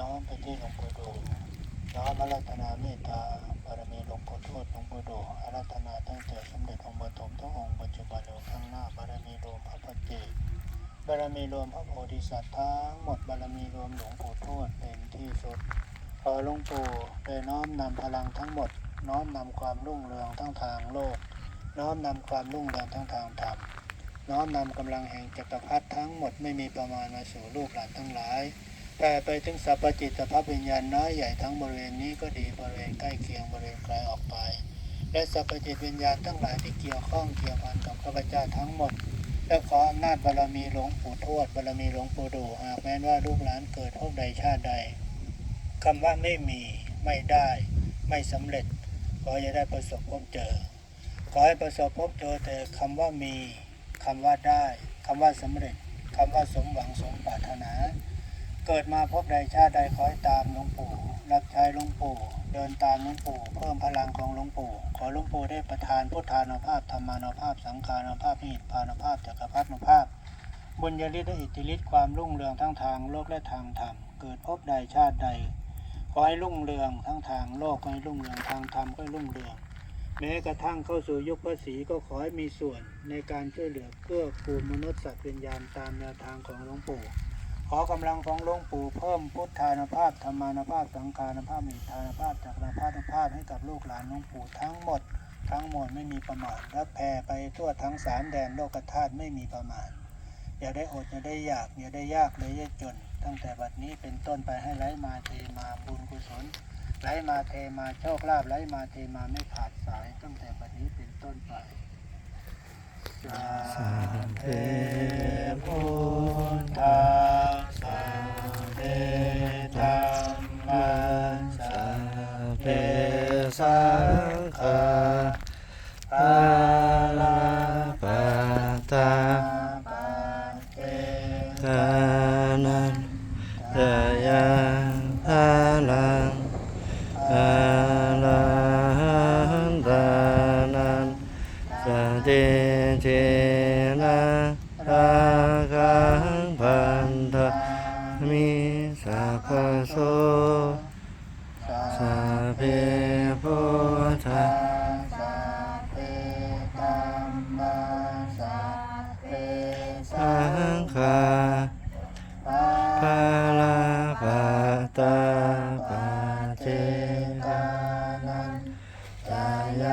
น้อมไปที่หลวงปู่ดูน้อมอารัตนาเมตตาบารมีหลวงปู่ทวดหลวงปู่ดูอารัตนาตั้งแต่สมเด็จองค์ปฐมทั้งองค์ปัจจุบันและข้างหน้าบารมีรวมพระปัจเจกบารมีรวมพระโพธิสัตว์ทั้งหมดบารมีรวมหลวงปู่ทวดเป็นที่สุดขอหลวงปู่ได้น้อมนำพลังทั้งหมด น้อมนำความรุ่งเรืองทั้งทางโลก น้อมนำความรุ่งเรืองทั้งทางธรรมน้อมนำกำลังแห่งจักรพรรดิทั้งหมดไม่มีประมาณมาสู่ลูกหลานทั้งหลาย แต่ไปถึงสัพจิตสภาพวิญญาณน้อยใหญ่ทั้งบริเวณนี้ก็ดีบริเวณใกล้เคียงบริเวณไกลออกไป และสัพจิตวิญญาณทั้งหลายที่เกี่ยวข้องเกี่ยวพันกับข้าพเจ้าทั้งหมดและขออำนาจบารมีหลวงปู่ทวดบารมีหลวงปู่ดูหากแม้นว่าลูกหลานเกิดพบใดชาติใดคำว่าไม่มีไม่ได้ ไม่สำเร็จขออย่าได้ประสบพบเจอ ขอให้ประสบพบเจอแต่คำว่ามีคำว่าได้คำว่าสำเร็จคำว่าสมหวังสมปรารถนา เกิดมาพบใดชาติใดขอให้ตามหลวงปู่ รับใช้หลวงปู่ เดินตามหลวงปู่ เพิ่มพลังของหลวงปู่ ขอหลวงปู่ได้ประทานพุทธานุภาพธรรมานุภาพ สังขานุภาพนิพพานุภาพจักรพรรดินุภาพ บุญญาฤทธิ์และอิทธิฤทธิ์ความรุ่งเรืองทั้งทางโลกและทางธรรม เกิดพบใดชาติใด ขอให้รุ่งเรืองทั้งทางโลกขอให้รุ่งเรืองทางธรรมก็ให้รุ่งเรือง แม้กระทั่งเข้าสู่ยุคพระศรีก็ขอให้มีส่วนในการช่วยเหลือเกื้อกูลมนุษย์สัตว์วิญญาณตามแนวทางของหลวงปู่ ขอกำลังของหลวงปู่เพิ่มพุทธานุภาพธรรมานุภาพสังฆานุภาพมิทานุภาพจักรพรรดิภาพให้กับลูกหลานหลวงปู่ทั้งหมด ทั้งหมดไม่มีประมาณและแผ่ไปทั่วทั้งสามแดนโลกธาตุไม่มีประมาณ อย่าได้อดอย่าได้อยากอย่าได้ยากเลยยากจน ตั้งแต่บัดนี้เป็นต้นไปให้ไหลมาเทมาบุญกุศลไหลมาเทมาโชคลาภไหลมาเทมาไม่ขาดสาย ตั้งแต่บัดนี้เป็นต้นไปสาเทพุทธัสสะเทธรรมัสสะเท สังฆาอาลาปะตาปเตทานันทายาทานังอาลาหันทานันสติเจนะรา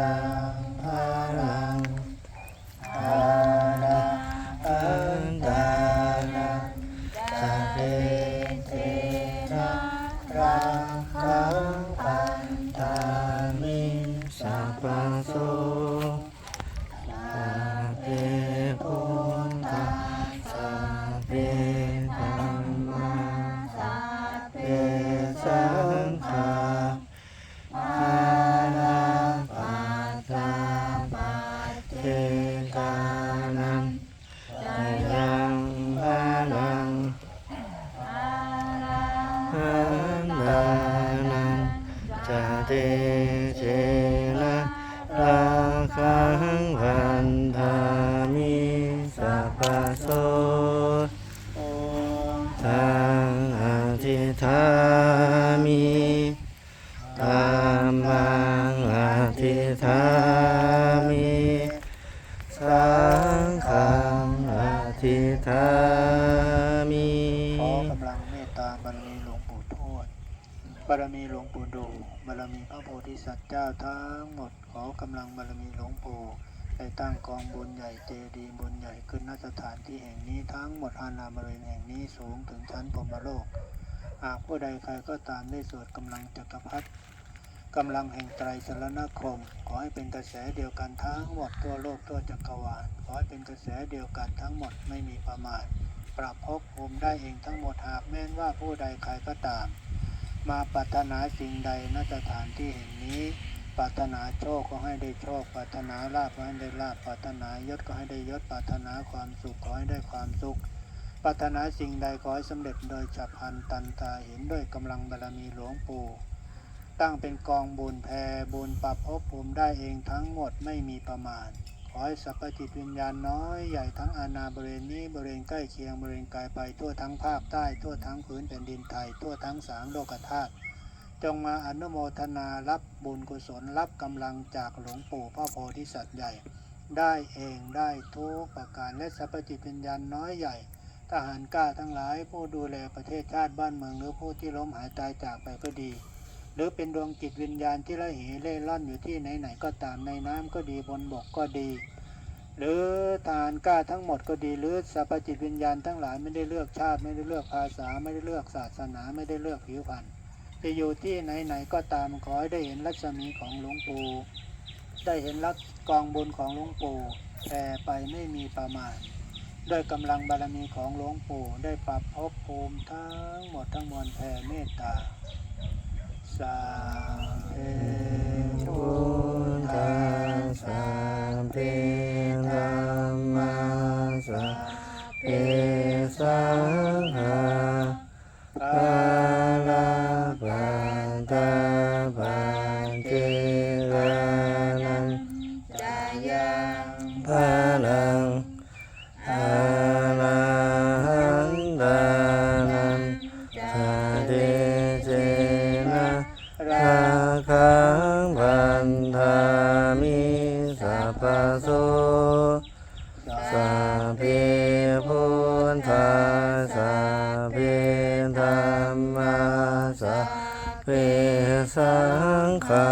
า นานันจเตเจนะราคังพันธามิสัพพโสโอมทังอธิธามิธรรมังอธิธามิสังฆังอธิธามิขอกำลังเมตตาบารมี บารมีหลวงปู่ดูบารมีพระโพธิสัตว์เจ้าทั้งหมดขอกำลังบารมีหลวงปู่ได้ตั้งกองบุญใหญ่เจดีย์บุญใหญ่ขึ้นณสถานที่แห่งนี้ทั้งหมดอาณาบริเวณแห่งนี้สูงถึงชั้นพรมโลก หากผู้ใดใครก็ตามได้สวดกำลังจักรพรรดิกำลังแห่งไตรสรณคม ขอให้เป็นกระแสเดียวกันทั้งหมดทั่วโลกทั่วจักรวาลขอให้เป็นกระแสเดียวกันทั้งหมดไม่มีประมาณปรับภพภูมิได้เองทั้งหมดหากแม้นว่าผู้ใดใครก็ตาม มาปรารถนาสิ่งใดณสถานที่แห่งนี้ ปรารถนาโชคก็ให้ได้โชค ปรารถนาลาภก็ให้ได้ลาภ ปรารถนายศก็ให้ได้ยศ ปรารถนาความสุขขอให้ได้ความสุข ปรารถนาสิ่งใดขอให้สำเร็จโดยฉับพลันตันตาเห็นด้วยกำลังบารมีหลวงปู่ตั้งเป็นกองบุญแผ่บุญปรับภพภูมิได้เองทั้งหมดไม่มีประมาณ อให้สรรพจิตวิญญาณน้อยใหญ่ทั้งอาณาบริเวณนี้บริเวณใกล้เคียงบริเวณไกลไปทั่วทั้งภาคใต้ทั่วทั้งพื้นแผ่นดินไทย ทั่วทั้งสามโลกธาตุจงมาอนุโมทนารับบุญกุศลรับกำลังจากหลวงปู่พระโพธิสัตว์ใหญ่ ได้เองได้ทุกประการและสรรพจิตวิญญาณน้อยใหญ่ทหารกล้าทั้งหลายผู้ดูแลประเทศชาติบ้านเมืองหรือผู้ที่ล้มหายตายจากไปก็ดี หรือเป็นดวงจิตวิญญาณที่ละเหเล่ร่อนอยู่ที่ไหนๆก็ตามในน้ำก็ดีบนบกก็ดี หรือทารกล้าทั้งหมดก็ดีหรือสรรพจิตวิญญาณทั้งหลายไม่ได้เลือกชาติ ไม่ได้เลือกภาษา ไม่ได้เลือกศาสนา ไม่ได้เลือกผิวพรรณจะอยู่ที่ไหนๆก็ตามขอให้ได้เห็นรัศมีของหลวงปู่ได้เห็นรักกองบุญของหลวงปู่แผ่ไปไม่มีประมาณด้วยกำลังบารมีของหลวงปู่ได้ปรับภพภูมิทั้งหมดทั้งมวลแผ่เมตตา สาธุพุทธัสสะเพธรรมัสสะเพสังฆาปาลาปันตาปันเจกานันจายังพาลังอา สัพพโสสัพเพพุทธาสัพเพธรรมาสัพเพสังฆา